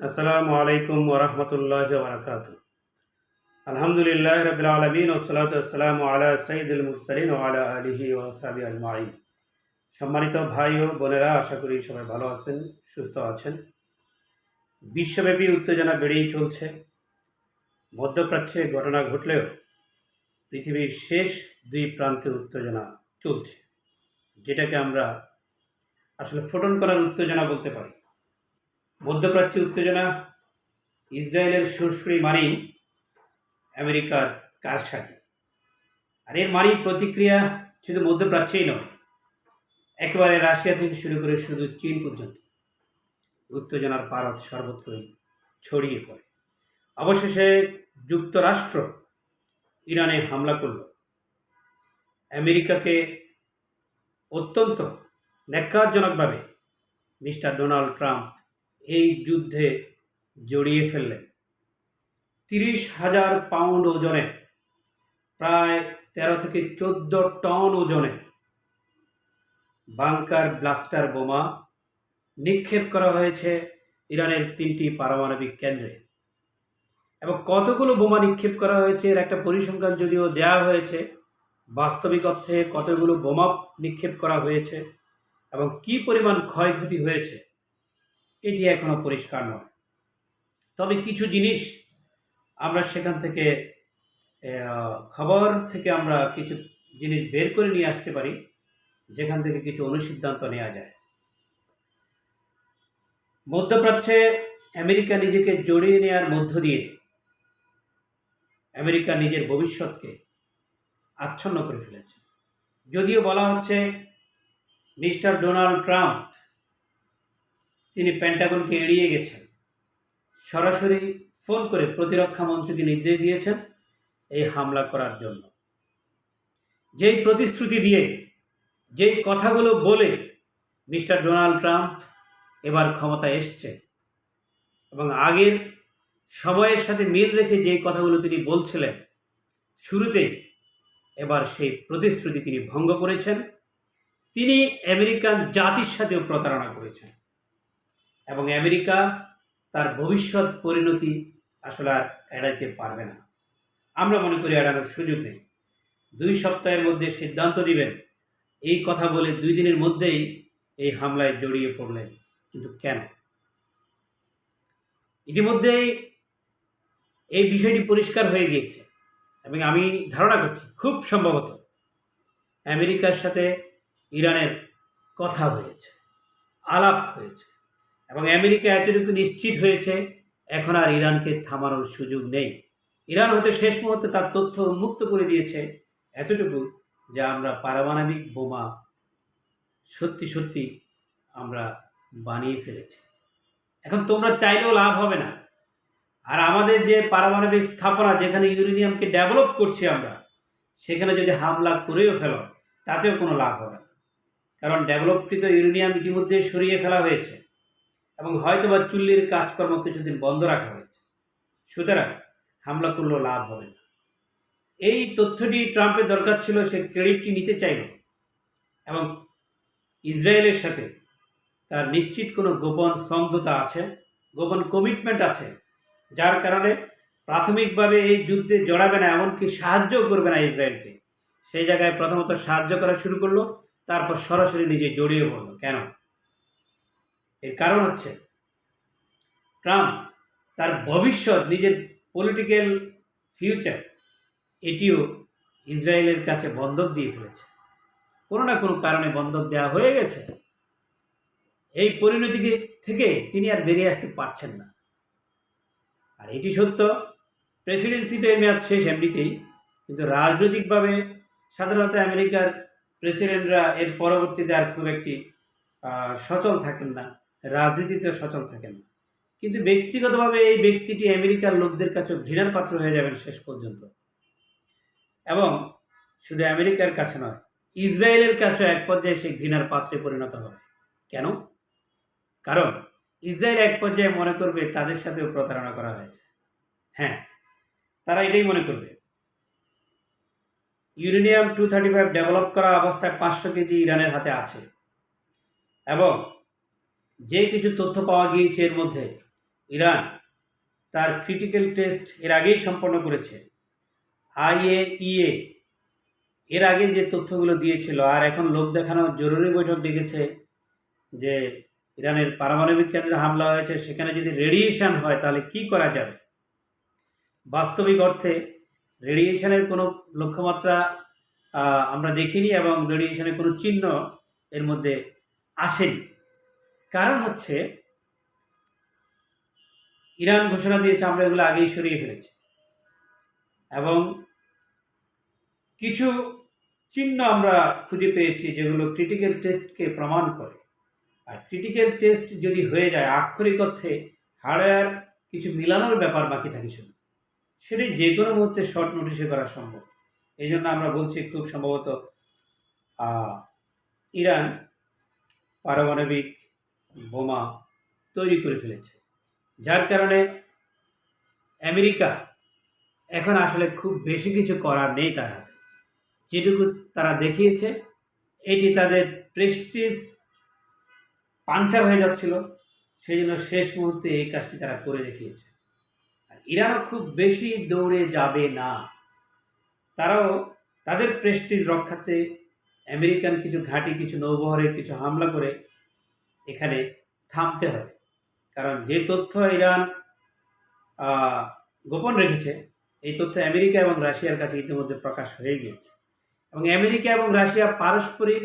আসসালামু আলাইকুম ওরহমতুল্লাহ বারকাত আলহামদুলিল্লাহ রবিল আলমিন ওসলাত আসসালামু আলা সঈদুল মুরসালিন আলা আলিহি ও সাবি আজমাইন। সম্মানিত ভাই ও বোনেরা, আশা করি সবাই ভালো আছেন, সুস্থ আছেন। বিশ্বব্যাপী উত্তেজনা বেড়েই চলছে। মধ্যপ্রাচ্যে ঘটনা ঘটলেও পৃথিবীর শেষ দুই প্রান্তে উত্তেজনা চলছে, যেটাকে আমরা আসলে ফোটন করার উত্তেজনা বলতে পারি। মধ্যপ্রাচ্যে উত্তেজনা, ইসরায়েলের সুরসুরি মানেই আমেরিকার কারসাজি। আর এর মানেই প্রতিক্রিয়া শুধু মধ্যপ্রাচ্যেই নয়, একেবারে রাশিয়া থেকে শুরু করে শুধু চীন পর্যন্ত। উত্তেজনার পারদ সর্বত্রই ছড়িয়ে পড়ে। অবশেষে যুক্তরাষ্ট্র ইরানে হামলা করল। আমেরিকাকে অত্যন্ত ন্যাক্কারজনকভাবে মিস্টার ডোনাল্ড ট্রাম্প এই যুদ্ধে জড়িয়ে ফেললেন তিরিশ হাজার পাউন্ড ওজনে, প্রায় তেরো থেকে চোদ্দ টন ওজনে বাংকার ব্লাস্টার বোমা নিক্ষেপ করা হয়েছে ইরানের তিনটি পারমাণবিক কেন্দ্রে। এবং কতগুলো বোমা নিক্ষেপ করা হয়েছে এর একটা পরিসংখ্যান যদিও দেওয়া হয়েছে, বাস্তবিক অর্থে কতগুলো বোমা নিক্ষেপ করা হয়েছে এবং কি পরিমাণ ক্ষয়ক্ষতি হয়েছে এটি এখনও পরিষ্কার নয়। তবে কিছু জিনিস আমরা সেখান থেকে খবর থেকে আমরা কিছু জিনিস বের করে নিয়ে আসতে পারি, যেখান থেকে কিছু অনুসিদ্ধান্ত নেওয়া যায়। মধ্যপ্রাচ্যে আমেরিকা নিজেকে জড়িয়ে নেওয়ার মধ্য দিয়ে আমেরিকা নিজের ভবিষ্যৎকে আচ্ছন্ন করে ফেলেছে। যদিও বলা হচ্ছে মিস্টার ডোনাল্ড ট্রাম্প তিনি পেন্টাগনকে এড়িয়ে গেছেন। সরাসরি ফোন করে প্রতিরক্ষা মন্ত্রীকে নির্দেশ দিয়েছেন এই হামলা করার জন্য। যেই প্রতিশ্রুতি দিয়ে, যেই কথাগুলো বলে মিস্টার ডোনাল্ড ট্রাম্প এবার ক্ষমতায় এসছে এবং আগের সময়ের সাথে মিল রেখে যে কথাগুলো তিনি বলছিলেন শুরুতেই এবার সেই প্রতিশ্রুতি তিনি ভঙ্গ করেছেন। তিনি আমেরিকান জাতির সাথেও প্রতারণা করেছেন। এবং আমেরিকা তার ভবিষ্যৎ পরিণতি আসলে আর এড়াইতে পারবে না। আমরা মনে করি এড়ানোর সুযোগ নেই। দুই সপ্তাহের মধ্যে সিদ্ধান্ত দিবেন এই কথা বলে দুই দিনের মধ্যেই এই হামলায় জড়িয়ে পড়লেন। কিন্তু কেন? ইতিমধ্যেই এই বিষয়টি পরিষ্কার হয়ে গিয়েছে এবং আমি ধারণা করছি খুব সম্ভবত আমেরিকার সাথে ইরানের কথা হয়েছে, আলাপ হয়েছে। এবং আমেরিকা এতটুকু নিশ্চিত হয়েছে, এখন আর ইরানকে থামানোর সুযোগ নেই। ইরান হতে শেষ মুহূর্তে তার তথ্য উন্মুক্ত করে দিয়েছে, এতটুকু যে আমরা পারমাণবিক বোমা সত্যি সত্যি আমরা বানিয়ে ফেলেছি। এখন তোমরা চাইলেও লাভ হবে না। আর আমাদের যে পারমাণবিক স্থাপনা যেখানে ইউরেনিয়ামকে ডেভেলপ করছি আমরা, সেখানে যদি হামলা করেও ফেলো, তাতেও কোনো লাভ হবে না। কারণ ডেভেলপকৃত ইউরেনিয়াম ইতিমধ্যে সরিয়ে ফেলা হয়েছে। এবং হয়তোবা চুল্লির কাজকর্ম কিছুদিন বন্ধ রাখা হয়েছে। সুতরাং হামলা করলেও লাভ হবে না। এই তথ্যটি ট্রাম্পের দরকার ছিল, সে ক্রেডিটটি নিতে চাইল এবং ইসরায়েলের সাথে তার নিশ্চিত কোনো গোপন সমঝোতা আছে, গোপন কমিটমেন্ট আছে, যার কারণে প্রাথমিকভাবে এই যুদ্ধে জড়াবে না, এমনকি সাহায্যও করবে না ইসরায়েলকে। সেই জায়গায় প্রথমত সাহায্য করা শুরু করল, তারপর সরাসরি নিজে জড়িয়ে পড়ল। কেন? এর কারণ হচ্ছে ট্রাম্প তার ভবিষ্যৎ, নিজের পলিটিক্যাল ফিউচার এটিও ইসরায়েলের কাছে বন্ধক দিয়ে ফেলেছে। কোনো না কোনো কারণে বন্ধক দেওয়া হয়ে গেছে। এই পরিণতি থেকে তিনি আর বেরিয়ে আসতে পারছেন না। আর এটি সত্য প্রেসিডেন্সিতে এই মেয়াদ শেষ এমনিতেই, কিন্তু রাজনৈতিকভাবে সাধারণত আমেরিকার প্রেসিডেন্টরা এর পরবর্তীতে আর খুব একটি সচল থাকেন না। রাজনীতিতে সচল থাকেন না। কিন্তু ব্যক্তিগতভাবে এই ব্যক্তিটি আমেরিকার লোকদের কাছে ঘৃণার পাত্র হয়ে যাবেন শেষ পর্যন্ত। এবং শুধু আমেরিকার কাছে নয়, ইসরায়েলের কাছে এক পর্যায়ে সে ঘৃণার পাত্রে পরিণত হবে। কেন? কারণ ইসরায়েল এক পর্যায়ে মনে করবে তাদের সাথেও প্রতারণা করা হয়েছে। হ্যাঁ তারা এটাই মনে করবে। Uranium two thirty five develop করা অবস্থায় পাঁচশো কেজি ইরানের হাতে আছে। এবং যে কিছু তথ্য পাওয়া গিয়েছে এর মধ্যে, ইরান তার ক্রিটিক্যাল টেস্ট এর আগেই সম্পন্ন করেছে। আইএইএ এর আগে যে তথ্যগুলো দিয়েছিল, আর এখন লোক দেখানো জরুরি বৈঠক ডেকেছে যে ইরানের পারমাণবিক কেন্দ্রে হামলা হয়েছে, সেখানে যদি রেডিয়েশন হয় তাহলে কি করা যাবে? বাস্তবিক অর্থে রেডিয়েশনের কোনো লক্ষ্যমাত্রা আমরা দেখিনি এবং রেডিয়েশনের কোনো চিহ্ন এর মধ্যে আসেনি। কারণ হচ্ছে, ইরান ঘোষণা দিয়েছে আমরা এগুলো আগেই সরিয়ে ফেলেছি। এবং কিছু চিহ্ন আমরা খুঁজে পেয়েছি যেগুলো ক্রিটিক্যাল টেস্টকে প্রমাণ করে। আর ক্রিটিক্যাল টেস্ট যদি হয়ে যায়, আক্ষরিক অর্থে হার্ডওয়্যার কিছু মিলানোর ব্যাপার বাকি থাকে শুধু। সেটি যে কোনো মুহূর্তে শর্ট নোটিশে করা সম্ভব। এই জন্য আমরা বলছি খুব সম্ভবত ইরান পারমাণবিক বোমা তৈরি করে ফেলেছে। যার কারণে আমেরিকা এখন আসলে খুব বেশি কিছু করার নেই তার হাতে। যেটুকু তারা দেখিয়েছে, এটি তাদের প্রেস্টিজ পাঞ্চার হয়ে যাচ্ছিল। সেই জন্য শেষ মুহূর্তে এই কাজটি তারা করে দেখিয়েছে। আর ইরানও খুব বেশি দৌড়ে যাবে না। তারাও তাদের প্রেস্টিজ রক্ষাতে আমেরিকান কিছু ঘাঁটি, কিছু নৌবহরে কিছু হামলা করে এখানে থামতে হবে। কারণ যে তথ্য ইরান গোপন রেখেছে, এই তথ্য আমেরিকা এবং রাশিয়ার কাছে ইতিমধ্যে প্রকাশ হয়ে গিয়েছে। এবং আমেরিকা এবং রাশিয়া পারস্পরিক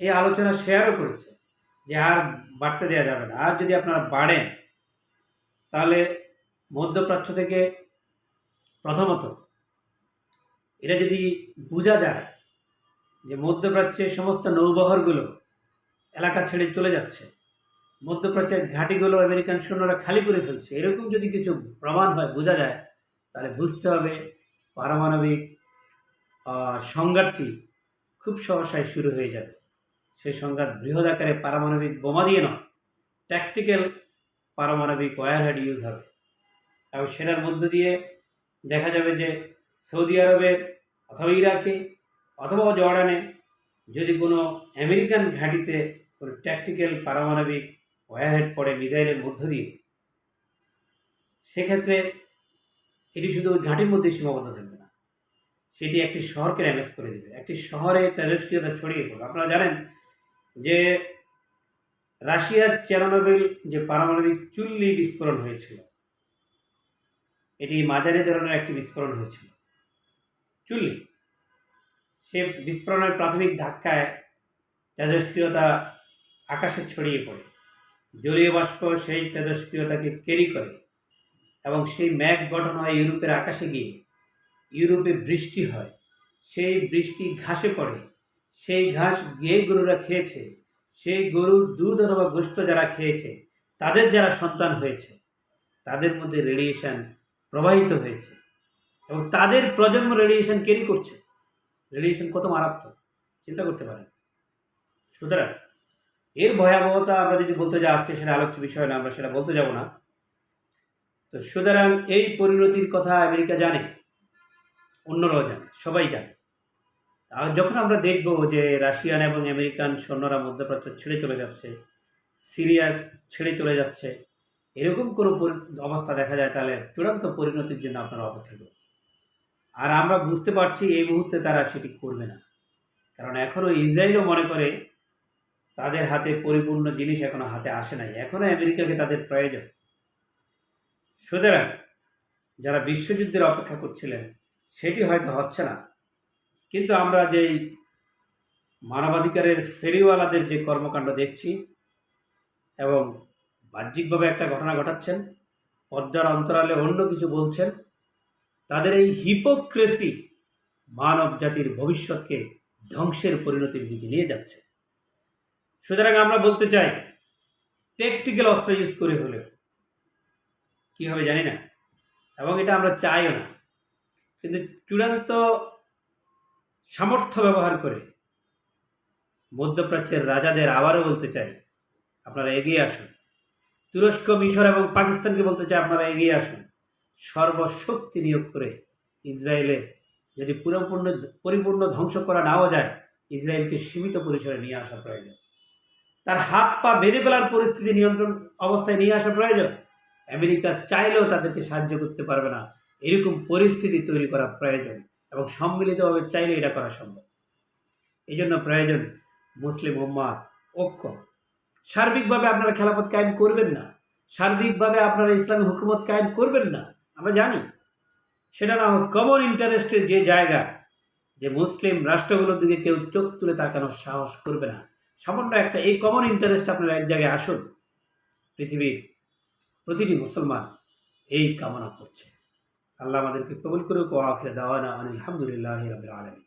এই আলোচনা শেয়ারও করেছে যে আর বাড়তে দেওয়া যাবে না। আর যদি আপনারা বাড়েন, তাহলে মধ্যপ্রাচ্য থেকে প্রথমত এটা যদি বোঝা যায় যে মধ্যপ্রাচ্যের সমস্ত নৌবহরগুলো এলাকা ছেড়ে চলে যাচ্ছে। মধ্যপ্রাচ্যের ঘাঁটিগুলো আমেরিকান সৈন্যরা খালি করে ফেলছে। এরকম যদি কিছু প্রমাণ হয়, বোঝা যায়, তাহলে বুঝতে হবে পারমাণবিক সংঘাতটি খুব সহসায় শুরু হয়ে যাবে। সেই সংঘাত বৃহৎ আকারে পারমাণবিক বোমা দিয়ে নয় ট্যাকটিক্যাল পারমাণবিক ওয়ারহেড ইউজ হবে। এবং সেটার মধ্য দিয়ে দেখা যাবে যে সৌদি আরবের অথবা ইরাকে অথবা জর্ডানে যদি কোনো আমেরিকান ঘাঁটিতে কোনো ট্যাকটিক্যাল পারমাণবিক ওয়ারহেড পড়ে মিসাইলের মধ্য দিয়ে সেক্ষেত্রে এটি শুধু ওই ঘাঁটির মধ্যে সীমাবদ্ধ থাকবে না সেটি একটি শহরকে ড্যামেজ করে দেবে। একটি শহরে তেজস্ক্রিয়তা ছড়িয়ে পড়বে। আপনারা জানেন যে রাশিয়ার চেরানোবিল যে পারমাণবিক চুল্লি বিস্ফোরণ হয়েছিল, এটি মাঝারি ধরনের একটি বিস্ফোরণ হয়েছিল। চুল্লি, সে বিস্ফোরণের প্রাথমিক ধাক্কায় তেজস্ক্রিয়তা আকাশে ছড়িয়ে পড়ে। জলীয় বাষ্প সেই তেজস্ক্রিয়তাকে ক্যারি করে এবং সেই ম্যাঘ গঠন হয় ইউরোপের আকাশে গিয়ে। ইউরোপে বৃষ্টি হয়, সেই বৃষ্টি ঘাসে পড়ে, সেই ঘাস গিয়ে গরুরা খেয়েছে, সেই গরুর দুধ অথবা গোস্ত যারা খেয়েছে, তাদের যারা সন্তান হয়েছে, তাদের মধ্যে রেডিয়েশন প্রবাহিত হয়েছে এবং তাদের প্রজন্ম রেডিয়েশন ক্যারি করছে। রেডিয়েশন কত মারাত্মক, চিন্তা করতে পারেন। সুতরাং এর ভয়াবহতা আমরা যদি বলতে যাই, আজকে সেটা আলোচ্য বিষয় না, আমরা সেটা বলতে যাব না। তো সুতরাং এই পরিণতির কথা আমেরিকা জানে, অন্যরাও জানে, সবাই জানে। আর যখন আমরা দেখব যে রাশিয়ান এবং আমেরিকান সৈন্যরা মধ্যপ্রাচ্য ছেড়ে চলে যাচ্ছে, সিরিয়া ছেড়ে চলে যাচ্ছে, এরকম কোনো অবস্থা দেখা যায়, তাহলে চূড়ান্ত পরিণতির জন্য আপনারা অপেক্ষা করুন। আর আমরা বুঝতে পারছি এই মুহূর্তে তারা সেটি করবে না। কারণ এখনও ইসরায়েলও মনে করে তাদের হাতে পরিপূর্ণ জিনিস এখনও হাতে আসে নাই। এখনও আমেরিকাকে তাদের প্রয়োজন। সুতরাং যারা বিশ্বযুদ্ধের অপেক্ষা করছিলেন, সেটি হয়তো হচ্ছে না। কিন্তু আমরা যেই মানবাধিকারের ফেরিওয়ালাদের যে কর্মকাণ্ড দেখছি এবং বাহ্যিকভাবে একটা ঘটনা ঘটাচ্ছেন পর্দার অন্তরালে অন্য কিছু বলছেন, তাদের এই হিপোক্রেসি মানব জাতির ভবিষ্যৎকে ধ্বংসের পরিণতির দিকে নিয়ে যাচ্ছে। সুতরাং আমরা বলতে চাই টেকটিক্যাল অস্ত্র ইউজ করে হলেও, কী হবে জানি না, এবং এটা আমরা চাইও না। কিন্তু চূড়ান্ত সামর্থ্য ব্যবহার করে মধ্যপ্রাচ্যের রাজাদের আবারও বলতে চাই, আপনারা এগিয়ে আসুন। তুরস্ক, মিশর এবং পাকিস্তানকে বলতে চাই, আপনারা এগিয়ে আসুন। সর্বশক্তি নিয়োগ করে ইসরায়েলের যদি পুরোপূর্ণ, পরিপূর্ণ ধ্বংস করা নাও যায়, ইসরায়েলকে সীমিত পরিসরে নিয়ে আসা প্রয়োজন। তার হাত পা বেঁধে ফেলার পরিস্থিতি নিয়ন্ত্রণ অবস্থায় নিয়ে আসা প্রয়োজন। আমেরিকা চাইলেও তাদেরকে সাহায্য করতে পারবে না। এরকম পরিস্থিতি তৈরি করা প্রয়োজন এবং সম্মিলিতভাবে চাইলে এটা করা সম্ভব। এই জন্য প্রয়োজন মুসলিম উম্মার ঐক্য। সার্বিকভাবে আপনারা খেলাপথ কায়েম করবেন না। সার্বিকভাবে আপনারা ইসলামী হুকুমত কায়েম করবেন না। আমরা জানি। সেটা না হোক কমন ইন্টারেস্টের যে জায়গা, যে মুসলিম রাষ্ট্রগুলোর দিকে কেউ চোখ তুলে তাকানোর সাহস করবে না। সামান্য একটা, এই কমন ইন্টারেস্ট আপনারা এক জায়গায় আসুন, পৃথিবীর প্রতিটি মুসলমান এই কামনা করছে। আল্লাহ আমাদেরকে কবুল করুক ও আখিরে দাওয়ানা আনিল আলহামদুলিল্লাহ রবিল আলমী